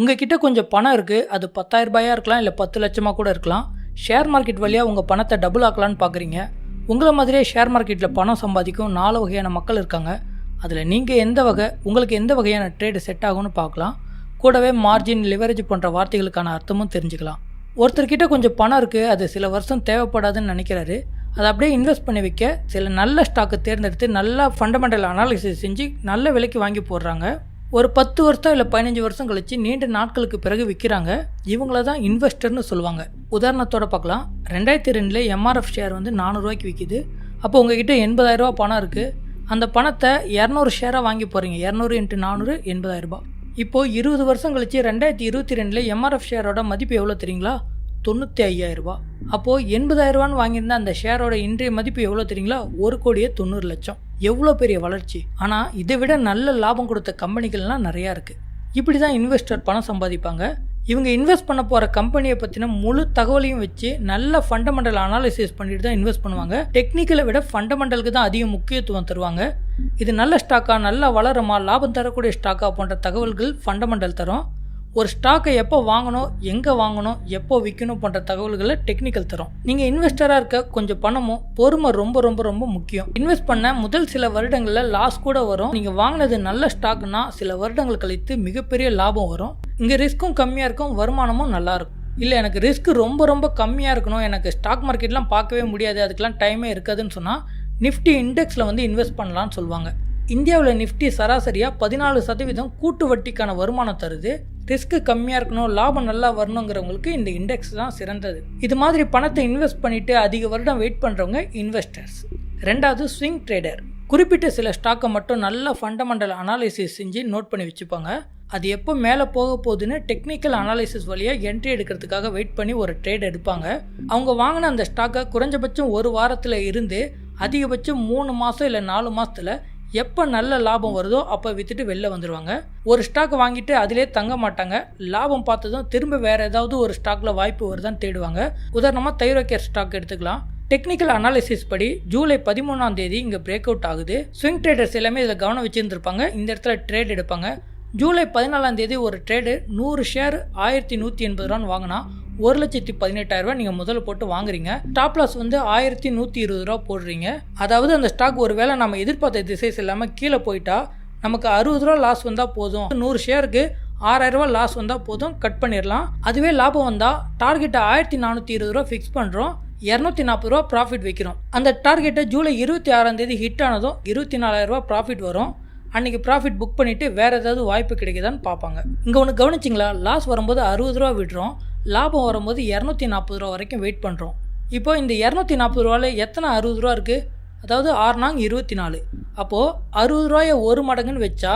உங்ககிட்ட கொஞ்சம் பணம் இருக்குது அது 10000 இருக்கலாம் இல்லை பத்து லட்சமாக கூட இருக்கலாம். ஷேர் மார்க்கெட் வழியாக உங்கள் பணத்தை டபுள் ஆக்கலான்னு பார்க்குறீங்க உங்களை மாதிரியே ஷேர் மார்க்கெட்டில் பணம் சம்பாதிக்கும் நாலு வகையான மக்கள் இருக்காங்க. அதில் நீங்கள் எந்த வகை உங்களுக்கு எந்த வகையான ட்ரேடு செட் ஆகும்னு பார்க்கலாம் கூடவே மார்ஜின் லிவரேஜ் போன்ற வார்த்தைகளுக்கான அர்த்தமும் தெரிஞ்சுக்கலாம். ஒருத்தர்கிட்ட கொஞ்சம் பணம் இருக்குது அது சில வருஷம் தேவைப்படாதுன்னு நினைக்கிறாரு. அதை அப்படியே இன்வெஸ்ட் பண்ணி வைக்க சில நல்ல ஸ்டாக்கு தேர்ந்தெடுத்து நல்லா ஃபண்டமெண்டல் அனாலிசிஸ் செஞ்சு நல்ல விலைக்கு வாங்கி போடுறாங்க. ஒரு பத்து வருஷம் இல்லை பதினஞ்சு வருஷம் கழிச்சு நீண்ட நாட்களுக்கு பிறகு விற்கிறாங்க இவங்கள தான் இன்வெஸ்டர்னு சொல்லுவாங்க. உதாரணத்தோட பார்க்கலாம். ரெண்டாயிரத்தி ரெண்டில் எம்ஆர்எஃப் ஷேர் வந்து நானூறுரூவாய்க்கு விற்கிது அப்போ உங்ககிட்ட எண்பதாயிரரூபா பணம் இருக்குது அந்த பணத்தை இரநூறு ஷேராக வாங்கி போகிறீங்க இரநூறு இன்ட்டு நானூறு எண்பதாயிரரூபா இப்போது இருபது வருஷம் கழிச்சு ரெண்டாயிரத்தி இருபத்தி ரெண்டில் எம்ஆர்எஃப் ஷேரோட மதிப்பு எவ்வளோ தெரியுங்களா? தொண்ணூற்றி ஐயாயிரரூபா அப்போது எண்பதாயிரரூபான்னு வாங்கியிருந்த அந்த ஷேரோட இன்றைய மதிப்பு எவ்வளோ தெரியுங்களா? ஒரு கோடியே தொண்ணூறு லட்சம். எவ்வளோ பெரிய வளர்ச்சி? ஆனால் இதை விட நல்ல லாபம் கொடுத்த கம்பெனிகள்லாம் நிறையா இருக்குது இப்படி தான் இன்வெஸ்டர் பணம் சம்பாதிப்பாங்க. இவங்க இன்வெஸ்ட் பண்ண போகிற கம்பெனியை பற்றின முழு தகவலையும் வச்சு நல்ல ஃபண்டமெண்டல் அனாலிசிஸ் பண்ணிட்டு தான் இன்வெஸ்ட் பண்ணுவாங்க. டெக்னிக்கலை விட ஃபண்டமெண்டலுக்கு தான் அதிக முக்கியத்துவம் தருவாங்க. இது நல்ல ஸ்டாக்காக நல்லா வளருமா லாபம் தரக்கூடிய ஸ்டாக்கா போன்ற தகவல்கள் ஃபண்டமெண்டல் தரும். ஒரு ஸ்டாக்கை எப்போ வாங்கணும் எங்கே வாங்கணும் எப்போ விற்கணும் போன்ற தகவல்களை டெக்னிக்கல் தரும். நீங்கள் இன்வெஸ்டராக இருக்க கொஞ்சம் பணமும் பொறுமை ரொம்ப ரொம்ப ரொம்ப முக்கியம். இன்வெஸ்ட் பண்ண முதல் சில வருடங்களில் லாஸ் கூட வரும். நீங்கள் வாங்கினது நல்ல ஸ்டாக்னா சில வருடங்கள் கழித்து மிகப்பெரிய லாபம் வரும். இங்கே ரிஸ்க்கும் கம்மியாக இருக்கும் வருமானமும் நல்லாயிருக்கும் இல்லை எனக்கு ரிஸ்க் ரொம்ப ரொம்ப கம்மியாக இருக்கணும். எனக்கு ஸ்டாக் மார்க்கெட்லாம் பார்க்கவே முடியாது. அதுக்கெலாம் டைமே இருக்காதுன்னு சொன்னால் நிஃப்டி இண்டெக்ஸில் வந்து இன்வெஸ்ட் பண்ணலான்னு சொல்லுவாங்க. இந்தியாவில் நிஃப்டி சராசரியாக பதினாலு சதவீதம் கூட்டு வட்டிக்கான வருமானம் தருது. ரிஸ்க்கு கம்மியாக இருக்கணும் லாபம் நல்லா வரணுங்கிறவங்களுக்கு இந்த இண்டெக்ஸ் தான் சிறந்தது. இது மாதிரி பணத்தை இன்வெஸ்ட் பண்ணிட்டு அதிக வருடம் வெயிட் பண்ணுறவங்க இன்வெஸ்டர்ஸ் ரெண்டாவது ஸ்விங் ட்ரேடர் குறிப்பிட்ட சில ஸ்டாக்கை மட்டும் நல்ல ஃபண்டமெண்டல் அனாலிசிஸ் செஞ்சு நோட் பண்ணி வச்சுப்பாங்க. அது எப்போ மேலே போக போகுதுன்னு டெக்னிக்கல் அனாலிசிஸ் வழியாக என்ட்ரி எடுக்கிறதுக்காக வெயிட் பண்ணி ஒரு ட்ரேட் எடுப்பாங்க. அவங்க வாங்கின அந்த ஸ்டாக்கை குறைஞ்சபட்சம் ஒரு வாரத்தில் இருந்து அதிகபட்சம் மூணு மாதம் இல்லை நாலு மாதத்தில் எப்போ நல்ல லாபம் வருதோ அப்போ விற்றுட்டு வெளில வந்துடுவாங்க ஒரு ஸ்டாக் வாங்கிட்டு அதிலே தங்க மாட்டாங்க. லாபம் பார்த்ததும் திரும்ப வேறு ஏதாவது ஒரு ஸ்டாக்கில் வாய்ப்பு வருதான்னு தேடுவாங்க. உதாரணமாக தைரோக்கியர் ஸ்டாக் எடுத்துக்கலாம். டெக்னிக்கல் அனாலிசிஸ் படி ஜூலை பதிமூணாம் தேதி இங்கே பிரேக் அவுட் ஆகுது. ஸ்விங் ட்ரேடர்ஸ் எல்லாமே இதில் கவனம் வச்சுருந்துருப்பாங்க. இந்த இடத்துல ட்ரேட் எடுப்பாங்க. ஜூலை பதினாலாம் தேதி ஒரு ட்ரேடு நூறு ஷேர் ஆயிரத்தி நூற்றி எண்பது ரூபான்னு வாங்கினா ஒரு லட்சத்தி பதினெட்டாயிரம் ரூபாய் நீங்கள் முதல்ல போட்டு வாங்குறீங்க. ஸ்டாப் லாஸ் வந்து ஆயிரத்தி நூற்றி இருபது ரூபா போடுறீங்க. அதாவது அந்த ஸ்டாக் ஒரு வேளை நம்ம எதிர்பார்த்த திசை இல்லாமல் கீழே போயிட்டா நமக்கு அறுபது ரூபா லாஸ் வந்தால் போதும். நூறு ஷேருக்கு ஆறாயிரம் ரூபா லாஸ் வந்தால் போதும். கட் பண்ணிடலாம். அதுவே லாபம் வந்தால் டார்கெட்டை ஆயிரத்தி நானூற்றி இருபது ரூபா ஃபிக்ஸ் பண்ணுறோம் இரநூத்தி நாற்பது ரூபா ப்ராஃபிட் வைக்கிறோம். அந்த டார்கெட்டை ஜூலை இருபத்தி ஆறாம் தேதி ஹிட் ஆனதும் இருபத்தி நாலாயிரம் ரூபா ப்ராஃபிட் வரும். அன்றைக்கி ப்ராஃபிட் புக் பண்ணிவிட்டு வேறு ஏதாவது வாய்ப்பு கிடைக்குதான்னு பார்ப்பாங்க. இங்கே ஒன்று கவனிச்சிங்களா? லாஸ் வரும்போது அறுபது ரூபா விடுறோம். லாபம் வரும்போது இரநூத்தி நாற்பது ரூபா வரைக்கும் வெயிட் பண்ணுறோம் இப்போ இந்த இரநூத்தி நாற்பது ரூபாவில் எத்தனை அறுபது ரூபா இருக்குது அதாவது ஆறு நாங்க இருபத்தி நாலு. அப்போது அறுபது ரூபாயை ஒரு மடங்குன்னு வச்சா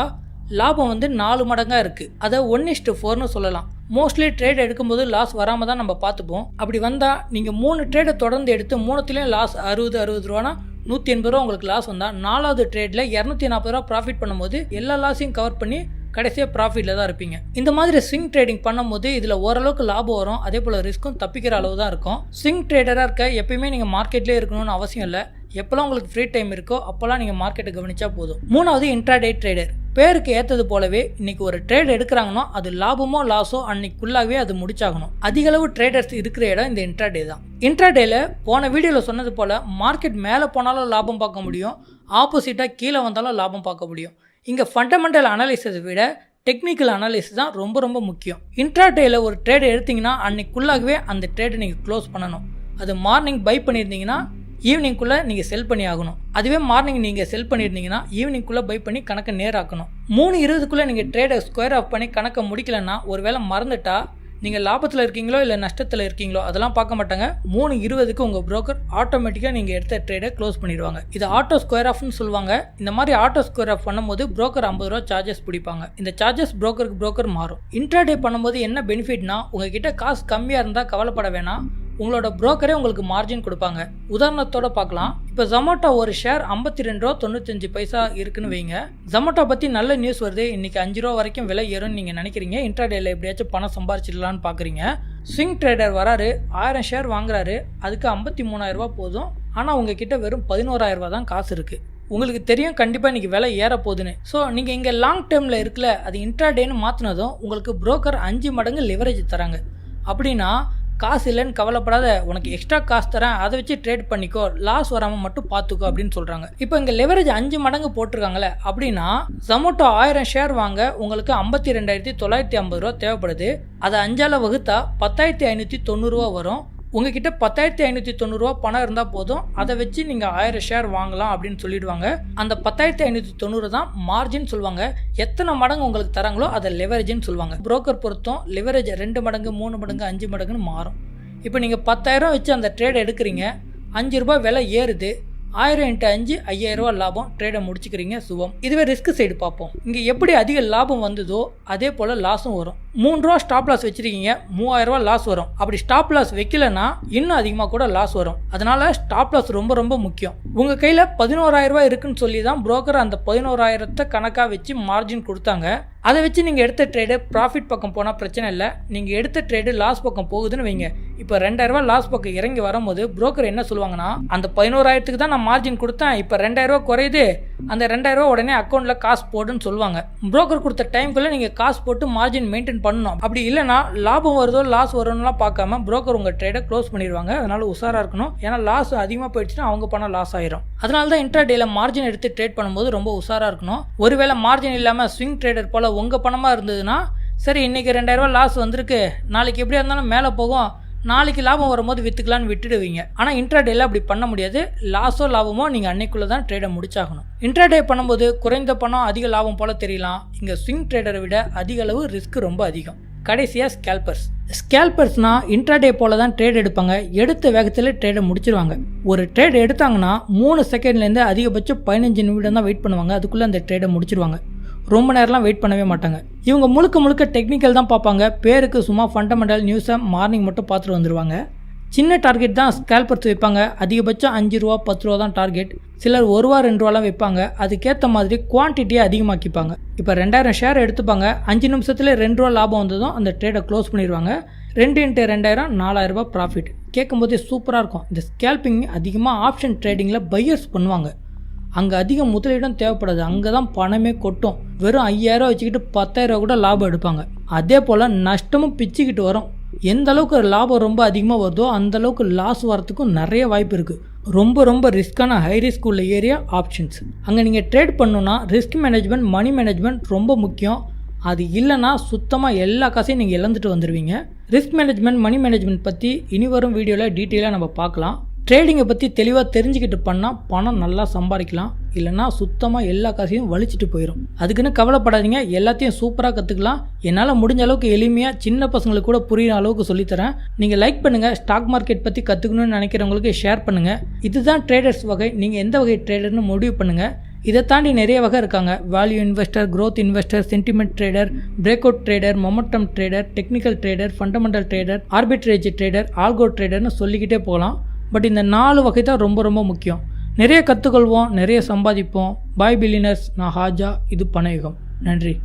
லாபம் வந்து நாலு மடங்காக இருக்குது அதை ஒன் இஸ்டு ஃபோர்னு சொல்லலாம். மோஸ்ட்லி ட்ரேட் எடுக்கும்போது லாஸ் வராமல் தான் நம்ம பார்த்துப்போம். அப்படி வந்தால் நீங்கள் மூணு ட்ரேடை தொடர்ந்து எடுத்து மூணுத்துலேயும் லாஸ் அறுபது அறுபது ரூபானா நூற்றி எண்பது ரூபா உங்களுக்கு லாஸ் வந்தால் நாலாவது ட்ரேடில் இரநூத்தி நாற்பது ரூபா ப்ராஃபிட் பண்ணும்போது எல்லா லாஸையும் கவர் பண்ணி கடைசியாக ப்ராஃபிட்டில் தான் இருப்பீங்க. இந்த மாதிரி ஸ்விங் ட்ரேடிங் பண்ணும்போது இதில் ஓரளவுக்கு லாபம் வரும். அதே போல் ரிஸ்க்கும் தப்பிக்கிற அளவு தான் இருக்கும். ஸ்விங் ட்ரேடராக இருக்க எப்பயுமே நீங்கள் மார்க்கெட்லேயே இருக்கணும்னு அவசியம் இல்லை. எப்போல்லாம் உங்களுக்கு ஃப்ரீ டைம் இருக்கோ அப்போல்லாம் நீங்கள் மார்க்கெட்டை கவனிச்சா போதும். மூணாவது இன்ட்ராடே ட்ரேடர் பேருக்கு ஏற்றது போலவே இன்றைக்கி ஒரு ட்ரேட் எடுக்கிறாங்கன்னா அது லாபமோ லாஸோ அன்னைக்குள்ளாகவே அது முடிச்சாகணும். அதிகளவு ட்ரேடர்ஸ் இருக்கிற இடம் இந்த இன்ட்ராடே தான். இன்ட்ராடேல போன வீடியோவில் சொன்னது போல் மார்க்கெட் மேலே போனாலும் லாபம் பார்க்க முடியும் ஆப்போசிட்டாக கீழே வந்தாலும் லாபம் பார்க்க முடியும். இங்கே ஃபண்டமெண்டல் அனாலிசிஸை விட டெக்னிக்கல் அனாலிசிஸ் தான் ரொம்ப ரொம்ப முக்கியம். இன்ட்ராடேயில் ஒரு ட்ரேட் எடுத்தீங்கன்னா அன்னைக்குள்ளாகவே அந்த ட்ரேடை நீங்கள் க்ளோஸ் பண்ணணும். அது மார்னிங் பை பண்ணியிருந்தீங்கன்னா ஈவினிங்குள்ளே நீங்கள் செல் பண்ணி ஆகணும். அதுவே மார்னிங் நீங்கள் செல் பண்ணியிருந்தீங்கன்னா ஈவினிங்குள்ளே பை பண்ணி கணக்கை நேராக்கணும். மூணு இருபதுக்குள்ளே நீங்கள் ட்ரேடை ஸ்கொயர் ஆஃப் பண்ணி கணக்கை முடிக்கலன்னா ஒருவேளை மறந்துட்டா நீங்கள் லாபத்தில் இருக்கீங்களோ இல்லை நஷ்டத்தில் இருக்கீங்களோ அதெல்லாம் பார்க்க மாட்டாங்க. மூணு இருபதுக்கு உங்கள் புரோக்கர் ஆட்டோமேட்டிக்காக நீங்கள் எடுத்த ட்ரேடை க்ளோஸ் பண்ணிடுவாங்க. இது ஆட்டோ ஸ்கொயர் ஆஃப்னு சொல்லுவாங்க. இந்த மாதிரி ஆட்டோ ஸ்கொயர் ஆஃப் பண்ணும்போது புரோக்கர் ஐம்பது ரூபா சார்ஜஸ் பிடிப்பாங்க. இந்த சார்ஜஸ் புரோக்கருக்கு புரோக்கர் மாறும். இன்ட்ராடே பண்ணும்போது என்ன பெனிஃபிட்னா உங்ககிட்ட காசு கம்மியாக இருந்தால் கவலைப்பட வேணாம். உங்களோட புரோக்கரே உங்களுக்கு மார்ஜின் கொடுப்பாங்க. உதாரணத்தோட பார்க்கலாம். இப்போ ஜொமேட்டோ ஒரு ஷேர் ஐம்பத்தி ரெண்டு ரூபா தொண்ணூத்தஞ்சு பைசா இருக்குன்னு வைங்க. ஜொமேட்டோ பற்றி நல்ல நியூஸ் வருது. இன்னைக்கு அஞ்சு ரூபா வரைக்கும் விலை ஏறும்னு நீங்கள் நினைக்கிறீங்க. இன்ட்ராடேல எப்படியாச்சும் பணம் சம்பாரிச்சிடலான்னு பார்க்குறீங்க ஸ்விங் ட்ரேடர் வராரு. ஆயிரம் ஷேர் வாங்குறாரு. அதுக்கு ஐம்பத்தி மூணாயிரம் ரூபா போதும். ஆனால் உங்ககிட்ட வெறும் பதினோராயிரம் ரூபா தான் காசு இருக்குது உங்களுக்கு தெரியும் கண்டிப்பாக இன்றைக்கி விலை ஏற போகுதுன்னு. ஸோ நீங்கள் இங்கே லாங் டேர்மில் இருக்குல்ல அது இன்ட்ராடேன்னு மாற்றினதும் உங்களுக்கு புரோக்கர் அஞ்சு மடங்கு லிவரேஜ் தராங்க. அப்படின்னா காசு இல்லைன்னு கவலைப்படாத உனக்கு எக்ஸ்ட்ரா காசு தரேன் அதை வச்சு ட்ரேட் பண்ணிக்கோ லாஸ் வராமல் மட்டும் பார்த்துக்கோ அப்படின்னு சொல்கிறாங்க இப்போ இங்கே லெவரேஜ் அஞ்சு மடங்கு போட்டிருக்காங்களே அப்படின்னா ஜொமோட்டோ ஆயிரம் ஷேர் வாங்க உங்களுக்கு ஐம்பத்தி ரெண்டாயிரத்தி தொள்ளாயிரத்தி ஐம்பது ரூபா தேவைப்படுது. அதை அஞ்சால வகுத்தா பத்தாயிரத்தி ஐநூற்றி தொண்ணூறுரூவா வரும். உங்ககிட்ட பத்தாயிரத்தி ஐநூற்றி தொண்ணூறுரூவா பணம் இருந்தால் போதும். அதை வச்சு நீங்கள் ஆயிரம் ஷேர் வாங்கலாம் அப்படின்னு சொல்லிடுவாங்க. அந்த பத்தாயிரத்தி ஐநூற்றி தொண்ணூறு தான் மார்ஜின் சொல்லுவாங்க. எத்தனை மடங்கு உங்களுக்கு தராங்களோ அதை லெவரேஜ்னு சொல்லுவாங்க. புரோக்கர் பொறுத்தும் லெவரேஜ் ரெண்டு மடங்கு மூணு மடங்கு அஞ்சு மடங்குன்னு மாறும். இப்போ நீங்கள் பத்தாயிரம் வச்சு அந்த ட்ரேட் எடுக்கிறீங்க. அஞ்சு ரூபாய் விலை ஏறுது. ஆயிரம் இன்ட்டு அஞ்சு ஐயாயிரம் ரூபா லாபம் ட்ரேடை முடிச்சுக்கிறீங்க சுபம். இதுவே ரிஸ்க் சைடு பார்ப்போம். இங்கே எப்படி அதிக லாபம் வந்ததோ அதே போல் லாஸும் வரும். மூணு ரூபா ஸ்டாப் லாஸ் வச்சிருக்கீங்க மூவாயிரம் ரூபா லாஸ் வரும். அப்படி ஸ்டாப் லாஸ் வைக்கலன்னா இன்னும் அதிகமாக கூட லாஸ் வரும். அதனால ஸ்டாப் லாஸ் ரொம்ப ரொம்ப முக்கியம். உங்கள் கையில் பதினோராயிரம் இருக்குன்னு சொல்லி தான் புரோக்கர் அந்த பதினோராயிரத்தை கணக்காக வச்சு மார்ஜின் கொடுத்தாங்க. அதை வச்சு நீங்கள் எடுத்த ட்ரேடு ப்ராஃபிட் பக்கம் போனால் பிரச்சனை இல்லை. நீங்கள் எடுத்த ட்ரேடு லாஸ் பக்கம் போகுதுன்னு வைங்க. இப்போ ரெண்டாயிரரூவா லாஸ் பக்கம் இறங்கி வரும்போது புரோக்கர் என்ன சொல்லுவாங்கன்னா அந்த பதினோராயிரத்துக்கு தான் நான் மார்ஜின் கொடுத்தேன் இப்போ ரெண்டாயிரரூவா குறையுது அந்த ரெண்டாயிரரூவா உடனே அக்கௌண்ட்டில் காசு போடுன்னு சொல்லுவாங்க. புரோக்கர் கொடுத்த டைம்குள்ளே நீங்கள் காசு போட்டு மார்ஜின் மெயின்டைன் பண்ணணும். அப்படி இல்லைனா லாபம் வருதோ லாஸ் வரும்லாம் பார்க்காம புரோக்கர் உங்கள் ட்ரேடை க்ளோஸ் பண்ணிடுவாங்க. அதனால உஷாராக இருக்கணும். ஏன்னா லாஸ் அதிகமாக போயிடுச்சுன்னா அவங்க பணம் லாஸ் ஆயிரும். அதனால தான் இன்ட்ராடேல மார்ஜின் எடுத்து ட்ரேட் பண்ணும்போது ரொம்ப உஷாராக இருக்கணும். ஒருவேளை மார்ஜின் இல்லாமல் ஸ்விங் ட்ரேடர் போல் உங்கள் பணமாக இருந்ததுன்னா சரி இன்றைக்கி ரெண்டாயிரரூவா லாஸ் வந்திருக்கு. நாளைக்கு எப்படியா இருந்தாலும் மேலே போகும். நாளைக்கு லாபம் வரும்போது விற்றுக்கலான்னு விட்டுடுவீங்க. ஆனால் இன்ட்ராடேல அப்படி பண்ண முடியாது. லாஸோ லாபமோ நீங்கள் அன்னைக்குள்ளே தான் ட்ரேடை முடிச்சாகணும். இன்ட்ராடே பண்ணும்போது குறைந்த பணம் அதிக லாபம் போல் தெரியலாம். இங்கே ஸ்விங் ட்ரேடரை விட அதிக அளவு ரிஸ்க் ரொம்ப அதிகம். கடைசியாக ஸ்கேல்பர்ஸ் ஸ்கேல்பர்ஸ்னால் இன்ட்ராடே போல தான் ட்ரேட் எடுப்பாங்க. எடுத்த வேகத்தில் ட்ரேடை முடிச்சிருவாங்க. ஒரு ட்ரேட் எடுத்தாங்கன்னா மூணு செகண்ட்லேருந்து அதிகபட்சம் பதினஞ்சு நிமிடம் தான் வெயிட் பண்ணுவாங்க. அதுக்குள்ளே அந்த ட்ரேடை முடிச்சிருவாங்க. ரொம்ப நேரம்லாம் வெயிட் பண்ணவே மாட்டாங்க. இவங்க முழுக்க முழுக்க டெக்னிக்கல் தான் பார்ப்பாங்க. பேருக்கு சும்மா ஃபண்டமெண்டல் நியூஸை மார்னிங் மட்டும் பார்த்துட்டு வந்துடுவாங்க சின்ன டார்கெட் தான் ஸ்கேல்பர்ஸ் வைப்பாங்க. அதிகபட்சம் அஞ்சு ரூபா பத்து ரூபா தான் டார்கெட் சிலர் ஒரு ரூபா ரெண்டு ரூபாலாம் வைப்பாங்க. அதுக்கேற்ற மாதிரி குவான்டிட்டியை அதிகமாக்கிப்பாங்க. இப்போ ரெண்டாயிரம் ஷேர் எடுத்துப்பாங்க. அஞ்சு நிமிஷத்துல ரெண்டு ரூபா லாபம் வந்ததும் அந்த ட்ரேடை க்ளோஸ் பண்ணிடுவாங்க ரெண்டு இன்ட்டு ரெண்டாயிரம் நாலாயிரம் ரூபாய் ப்ராஃபிட் கேட்கும்போதே சூப்பராக இருக்கும். இந்த ஸ்கேல்பிங் அதிகமாக ஆப்ஷன் ட்ரேடிங்கில் பையர்ஸ் பண்ணுவாங்க. அங்கே அதிக முதலீடும் தேவைப்படாது. அங்கே தான் பணமே கொட்டும். வெறும் ஐயாயிரம் வச்சுக்கிட்டு பத்தாயிரம் கூட லாபம் எடுப்பாங்க. அதே போல் நஷ்டமும் பிச்சுக்கிட்டு வரும். எந்த அளவுக்கு லாபம் ரொம்ப அதிகமாக வருதோ அந்த அளவுக்கு லாஸ் வரத்துக்கும் நிறைய வாய்ப்பு இருக்குது ரொம்ப ரொம்ப ரிஸ்க்கான ஹை ரிஸ்க் உள்ள ஏரியா ஆப்ஷன்ஸ் அங்கே நீங்கள் ட்ரேட் பண்ணணுன்னா ரிஸ்க் மேனேஜ்மெண்ட் மணி மேனேஜ்மெண்ட் ரொம்ப முக்கியம். அது இல்லைன்னா சுத்தமாக எல்லா காசையும் நீங்கள் இழந்துட்டு வந்துடுவீங்க ரிஸ்க் மேனேஜ்மெண்ட் மணி மேனேஜ்மெண்ட் பற்றி இனி வரும் வீடியோவில் டீட்டெயிலாக நம்ம பார்க்கலாம். ட்ரேடிங்கை பற்றி தெளிவாக தெரிஞ்சுக்கிட்டு பண்ணால் பணம் நல்லா சம்பாதிக்கலாம். இல்லைன்னா சுத்தமாக எல்லா காசையும் வலிச்சிட்டு போயிடும் அதுக்குன்னு கவலைப்படாதீங்க. எல்லாத்தையும் சூப்பராக கற்றுக்கலாம் என்னால் முடிஞ்ச அளவுக்கு எளிமையாக சின்ன பசங்களுக்கு கூட புரியுற அளவுக்கு சொல்லித்தரேன். நீங்கள் லைக் பண்ணுங்கள் ஸ்டாக் மார்க்கெட் பற்றி கற்றுக்கணும்னு நினைக்கிறவங்களுக்கு ஷேர் பண்ணுங்கள் இதுதான் ட்ரேடர்ஸ் வகை. நீங்கள் எந்த வகை ட்ரேடர்னு முடிவு பண்ணுங்கள் இதை தாண்டி நிறைய வகை இருக்காங்க. Value investor growth investor sentiment trader break out trader momentum trader technical trader fundamental trader arbitrage trader algo ட்ரேடர்னு சொல்லிக்கிட்டே போகலாம். பட் இந்த நாலு வகை தான் ரொம்ப ரொம்ப முக்கியம். நிறைய கற்றுக்கொள்வோம் நிறைய சம்பாதிப்போம். பாய் பில்லினர்ஸ் நான் ஹாஜா இது பணயுகம் நன்றி.